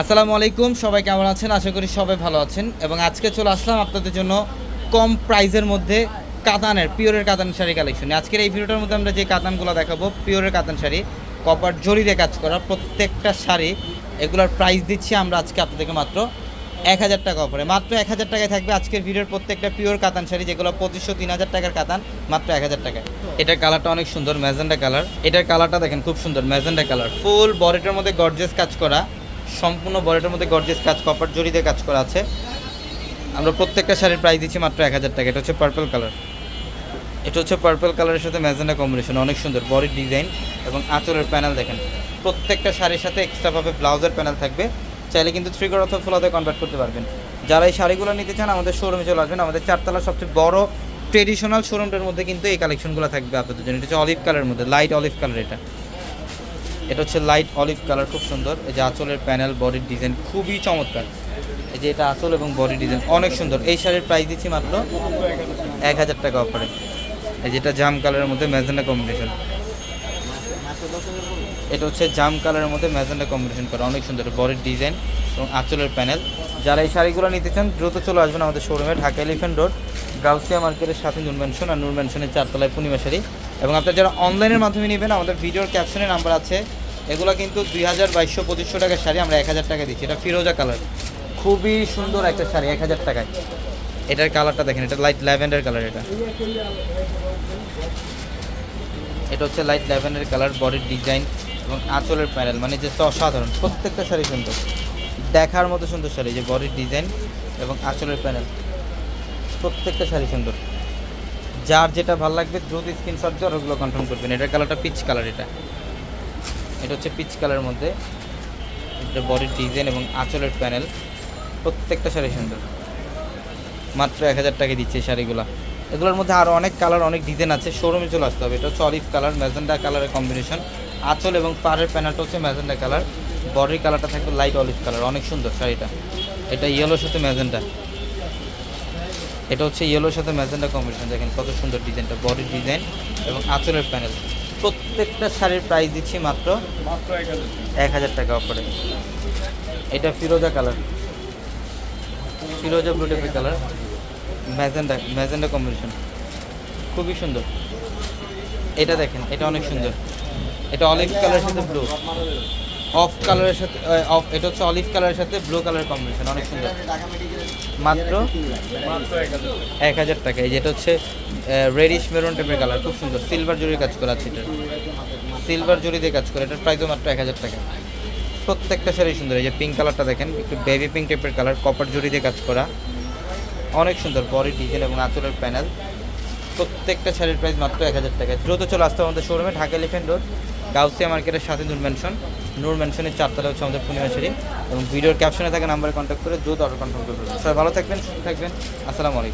আসসালামু আলাইকুম, সবাই কেমন আছেন? আশা করি সবাই ভালো আছেন। এবং আজকে চলে আসলাম আপনাদের জন্য কম প্রাইজের মধ্যে কাতানের, পিওরের কাতান শাড়ি কালেকশন আজকের এই ভিডিওটার মধ্যে আমরা যে কাতানগুলো দেখাবো, পিওরের কাতান শাড়ি, কপার জরি দিয়ে কাজ করা প্রত্যেকটা শাড়ি, এগুলোর প্রাইস দিচ্ছি আমরা আজকে আপনাদেরকে মাত্র এক হাজার টাকা অফারে মাত্র এক হাজার টাকায় থাকবে আজকের ভিডিওর প্রত্যেকটা পিওর কাতান শাড়ি, যেগুলো পঁচিশশো, তিন হাজার টাকার কাতান, মাত্র এক হাজার টাকায়। এটার কালারটা অনেক সুন্দর, ম্যাজেন্ডা কালার এটার কালারটা দেখেন, খুব সুন্দর, ম্যাজেন্ডা কালার ফুল বডিটার মধ্যে গর্জেস কাজ করা। সম্পূর্ণ বডিটার মধ্যে গর্জেস কাজ কপার জড়িতে কাজ করা আছে। আমরা প্রত্যেকটা শাড়ির প্রাইস দিচ্ছি মাত্র এক হাজার টাকা। এটা হচ্ছে পার্পল কালার এটা হচ্ছে পার্পল কালারের সাথে ম্যাজেন্ডা কম্বিনেশন অনেক সুন্দর। বডির ডিজাইন এবং আঁচলের প্যানেল দেখেন। প্রত্যেকটা শাড়ির সাথে এক্সট্রাভাবে ব্লাউজের প্যানেল থাকবে। চাইলে কিন্তু থ্রিকর অথবা ফোলাতে কনভার্ট করতে পারবেন। যারা এই শাড়িগুলো নিতে চান, আমাদের শোরুমে চলে আসবেন। আমাদের চারতলার সবচেয়ে বড় ট্রেডিশনাল শোরুমটার মধ্যে কিন্তু এই কালেকশনগুলো থাকবে আপনাদের জন্য। এটা হচ্ছে অলিভ কালারের মধ্যে লাইট অলিভ কালার এটা। এটা হচ্ছে লাইট অলিভ কালার খুব সুন্দর। এই যে আঁচলের প্যানেল বডির ডিজাইন খুবই চমৎকার। এই যে এটা আঁচল এবং বডি ডিজাইন অনেক সুন্দর। এই শাড়ির প্রাইস দিচ্ছি মাত্র এক হাজার টাকা অফারে এই যেটা জাম কালারের মধ্যে ম্যাজেন্ডা কম্বিনেশন এটা হচ্ছে জাম কালারের মধ্যে ম্যাজেন্ডা কম্বিনেশন করা। অনেক সুন্দর। বডির ডিজাইন এবং আঁচলের প্যানেল যারা এই শাড়িগুলো নিতে চান, দ্রুত চলে আসবেন আমাদের শোরুমে ঢাকা এলিফেন্ট রোড গাউসিয়া মার্কেটের সাথে ম্যানশন আর ম্যানশনের চারতলায় পূর্ণিমা শাড়ি। এবং আপনারা যারা অনলাইনের মাধ্যমে নেবেন, আমাদের ভিডিওর ক্যাপশনে নাম্বার আছে। এগুলো কিন্তু দুই হাজার বাইশশো পঁচিশশো টাকার শাড়ি আমরা এক হাজার টাকা দিচ্ছি। এটা ফিরোজা কালার খুবই সুন্দর একটা শাড়ি, এক হাজার টাকায়। এটার কালারটা দেখেন, এটা লাইট ল্যাভেন্ডার কালার এটা। এটা হচ্ছে লাইট ল্যাভেন্ডার কালার বডির ডিজাইন এবং আঁচলের প্যানেল মানে যে অসাধারণ, প্রত্যেকটা শাড়ি সুন্দর। দেখার মতো সুন্দর শাড়ি, যে বডির ডিজাইন এবং আঁচলের প্যানেল প্রত্যেকটা শাড়ি সুন্দর। যার যেটা ভালো লাগবে, দ্রুত স্ক্রিনশট দিয়ে ওগুলো কনফার্ম করবেন। এটার কালারটা পিচ কালার এটা। এটা হচ্ছে পিচ কালারের মধ্যে। এটা বডির ডিজাইন এবং আঁচলের প্যানেল প্রত্যেকটা শাড়ি সুন্দর। মাত্র এক হাজার টাকা দিচ্ছে শাড়িগুলো। এগুলোর মধ্যে আরও অনেক কালার অনেক ডিজাইন আছে। শোরুমে চলে আসতে হবে। এটা হচ্ছে অলিভ কালার ম্যাজেন্ডা কালারের কম্বিনেশন আঁচল এবং পাড়ের প্যানেলটা হচ্ছে ম্যাজেন্ডা কালার বডির কালারটা থাকবে লাইট অলিভ কালার অনেক সুন্দর শাড়িটা। এটা ইয়েলোর সাথে ম্যাজেন্ডা। এটা হচ্ছে ইয়েলোর সাথে ম্যাজেন্ডা কম্বিনেশন দেখেন কত সুন্দর ডিজাইনটা বডির ডিজাইন এবং আঁচলের প্যানেল প্রত্যেকটা শাড়ির প্রাইস দিচ্ছি মাত্র মাত্র এক হাজার টাকা। অফারে এটা ফিরোজা কালার ফিরোজা ব্লু টাইপের কালার ম্যাজেন্ডা ম্যাজেন্ডা কম্বিনেশন খুবই সুন্দর। এটা দেখেন এটা অনেক সুন্দর। এটা অলিভ কালার সাথে ব্লু অফ কালারের সাথে অফ, এটা হচ্ছে অলিভ কালারের সাথে ব্লু কালারের কম্বিনেশন, অনেক সুন্দর। মাত্র এক হাজার টাকা। এই যেটা হচ্ছে রেডিশ মেরুন টাইপের কালার খুব সুন্দর। সিলভার জরির কাজ করা আছে এটা। সিলভার জরি দিয়ে কাজ করে, এটার প্রাইসও মাত্র এক হাজার টাকা। প্রত্যেকটা শাড়ি সুন্দর। এই যে পিঙ্ক কালারটা দেখেন, একটু বেবি পিঙ্ক টাইপের কালার কপার জরি দিয়ে কাজ করা। অনেক সুন্দর বডি ডিজাইন এবং আঁচলের প্যানেল প্রত্যেকটা শাড়ির প্রাইস মাত্র এক হাজার টাকা দ্রুত চলে আসতে আমাদের শোরুমে ঢাকা এলিফেন্ট রোড গাউসিয়া মার্কেটের সাথে নূর ম্যানশন নূর ম্যানশনের চারতলা হচ্ছে আমাদের পূর্ণিমা শাড়ি এবং ভিডিওর ক্যাপশনে থাকা নাম্বারে কন্ট্যাক্ট করে দ্রুত অর্ডার কনফার্ম করবেন সবাই ভালো থাকবেন, সুস্থ থাকবেন। আসসালামু আলাইকুম।